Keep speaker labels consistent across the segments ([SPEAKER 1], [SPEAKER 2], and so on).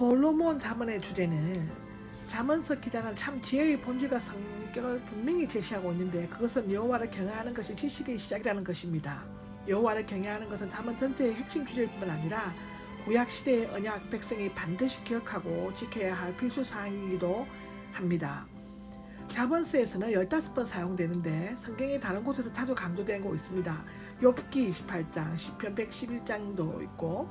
[SPEAKER 1] 솔로몬 자문의 주제는 자문서 기자는 참 지혜의 본질과 성격을 분명히 제시하고 있는데 그것은 여호와를 경외하는 것이 지식의 시작이라는 것입니다. 여호와를 경외하는 것은 자문 전체의 핵심 주제일 뿐만 아니라 구약 시대의 언약 백성이 반드시 기억하고 지켜야 할 필수 사항이기도 합니다. 자본서에서는 15번 사용되는데 성경의 다른 곳에서 자주 강조되고 있습니다. 욥기 28장, 시편 111장도 있고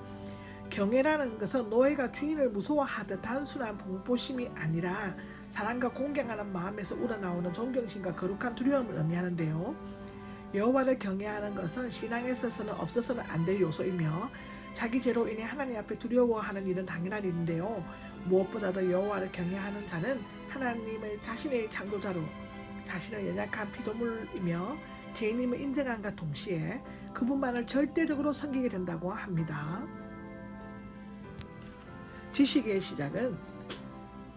[SPEAKER 1] 경애라는 것은 노예가 주인을 무서워하듯 단순한 공포심이 아니라 사랑과 공경하는 마음에서 우러나오는 존경심과 거룩한 두려움을 의미하는데요. 여호와를 경외하는 것은 신앙에 있어서는 없어서는 안 될 요소이며 자기 죄로 인해 하나님 앞에 두려워하는 일은 당연한 일인데요. 무엇보다도 여호와를 경외하는 자는 하나님을 자신의 창조자로 자신을 연약한 피조물이며 죄인임을 인정함과 동시에 그분만을 절대적으로 섬기게 된다고 합니다. 지식의 시작은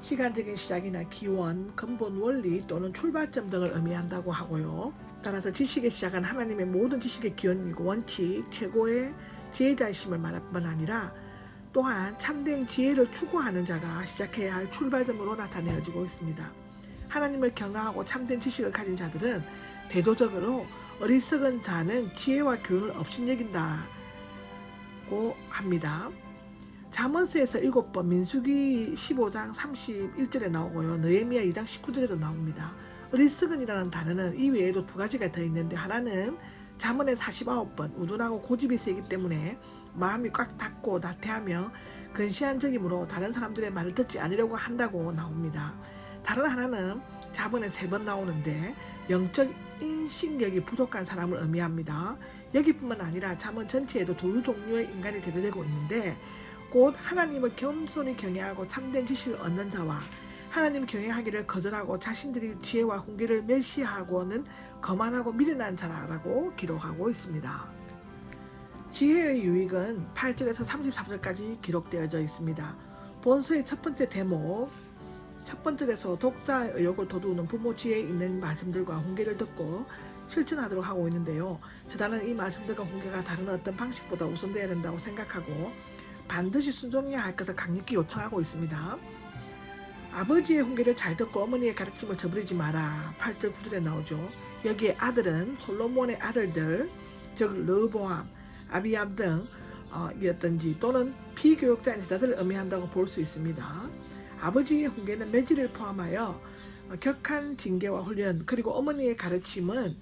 [SPEAKER 1] 시간적인 시작이나 기원, 근본 원리 또는 출발점 등을 의미한다고 하고요. 따라서 지식의 시작은 하나님의 모든 지식의 기원이고 원칙, 최고의 지혜자이심을 말할 뿐만 아니라 또한 참된 지혜를 추구하는 자가 시작해야 할 출발점으로 나타내어지고 있습니다. 하나님을 경외하고 참된 지식을 가진 자들은 대조적으로 어리석은 자는 지혜와 교훈을 업신여긴다고 합니다. 잠언서에서 일곱 번 민수기 15장 31절에 나오고요. 느헤미야 2장 19절에도 나옵니다. 어리석은이라는 단어는 이 외에도 두 가지가 더 있는데 하나는 잠언의 49번 우둔하고 고집이 세기 때문에 마음이 꽉 닫고 나태하며 근시안적이므로 다른 사람들의 말을 듣지 않으려고 한다고 나옵니다. 다른 하나는 잠언에 세 번 나오는데 영적 인식력이 부족한 사람을 의미합니다. 여기뿐만 아니라 잠언 전체에도 두 종류의 인간이 대두되고 있는데 곧 하나님을 겸손히 경외하고 참된 지식을 얻는 자와 하나님 경외하기를 거절하고 자신들이 지혜와 훈계를 멸시하고는 거만하고 미련한 자라고 기록하고 있습니다. 지혜의 유익은 8절에서 34절까지 기록되어져 있습니다. 본서의 첫 번째 대목 첫 번째에서 독자의 의욕을 돋우는 부모 지혜에 있는 말씀들과 훈계를 듣고 실천하도록 하고 있는데요. 저자는 이 말씀들과 훈계가 다른 어떤 방식보다 우선돼야 된다고 생각하고 반드시 순종해야 할 것을 강력히 요청하고 있습니다. 아버지의 훈계를 잘 듣고 어머니의 가르침을 저버리지 마라. 8절 9절에 나오죠. 여기에 아들은 솔로몬의 아들들, 즉 르보암, 아비암 등 어, 이었던지 또는 피교육자인 제자들을 의미한다고 볼 수 있습니다. 아버지의 훈계는 매질을 포함하여 어, 격한 징계와 훈련 그리고 어머니의 가르침은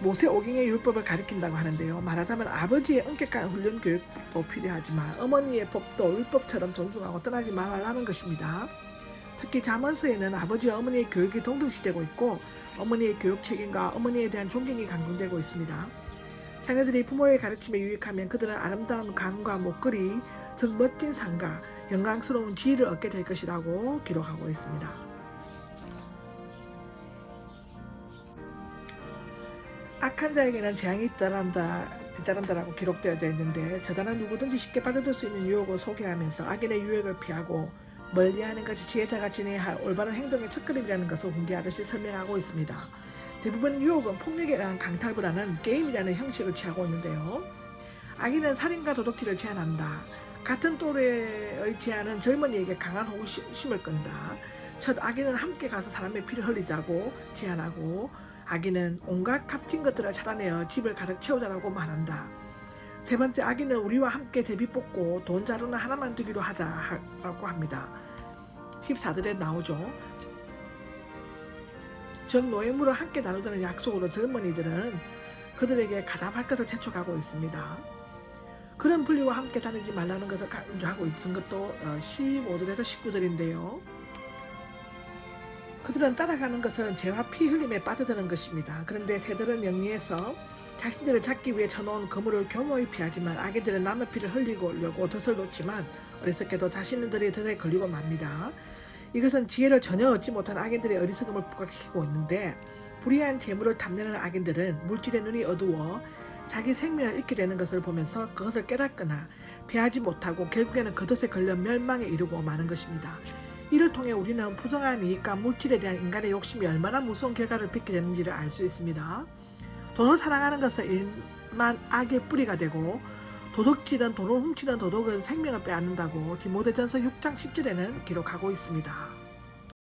[SPEAKER 1] 모세 오경의 율법을 가리킨다고 하는데요. 말하자면 아버지의 엄격한 훈련 교육도 필요하지만 어머니의 법도 율법처럼 존중하고 떠나지 말라는 것입니다. 특히 자문서에는 아버지와 어머니의 교육이 동등시되고 있고 어머니의 교육 책임과 어머니에 대한 존경이 강조되고 있습니다. 자녀들이 부모의 가르침에 유익하면 그들은 아름다운 강과 목걸이, 즉 멋진 상과 영광스러운 지위를 얻게 될 것이라고 기록하고 있습니다. 악한 자에게는 재앙이 뒤따른다, 뒤따른다라고 기록되어져 있는데 저자는 누구든지 쉽게 빠져들 수 있는 유혹을 소개하면서 악인의 유혹을 피하고 멀리하는 것이 지혜자가 지내야 할 올바른 행동의 첫걸음이라는 것을 공개하듯이 설명하고 있습니다. 대부분 유혹은 폭력에 의한 강탈보다는 게임이라는 형식을 취하고 있는데요. 악인은 살인과 도둑질을 제한한다. 같은 또래의 제한은 젊은이에게 강한 호기심을 끈다. 첫 악인은 함께 가서 사람의 피를 흘리자고 제안하고 악인은 온갖 값진 것들을 찾아내어 집을 가득 채우자라고 말한다. 세 번째 악인은 우리와 함께 제비 뽑고 돈 자루는 하나만 두기로 하자고 합니다. 14절에 나오죠. 전 노예물을 함께 나누자는 약속으로 젊은이들은 그들에게 가담할 것을 재촉하고 있습니다. 그런 분리와 함께 다니지 말라는 것을 강조하고 있는 것도 15절에서 19절인데요. 그들은 따라가는 것은 죄와 피 흘림에 빠져드는 것입니다. 그런데 새들은 영리해서 자신들을 찾기 위해 쳐놓은 그물을 교묘히 피하지만 아기들은 남의 피를 흘리려고 덫을 놓지만 어리석게도 자신들의 덫에 걸리고 맙니다. 이것은 지혜를 전혀 얻지 못한 악인들의 어리석음을 부각시키고 있는데 불의한 재물을 탐내는 악인들은 물질의 눈이 어두워 자기 생명을 잃게 되는 것을 보면서 그것을 깨닫거나 피하지 못하고 결국에는 그 덫에 걸려 멸망에 이르고 마는 것입니다. 이를 통해 우리는 부정한 이익과 물질에 대한 인간의 욕심이 얼마나 무서운 결과를 빚게 되는지를 알 수 있습니다. 돈을 사랑하는 것은 일만 악의 뿌리가 되고 도둑질은 돈을 훔치는 도둑은 생명을 빼앗는다고 디모데전서 6장 10절에는 기록하고 있습니다.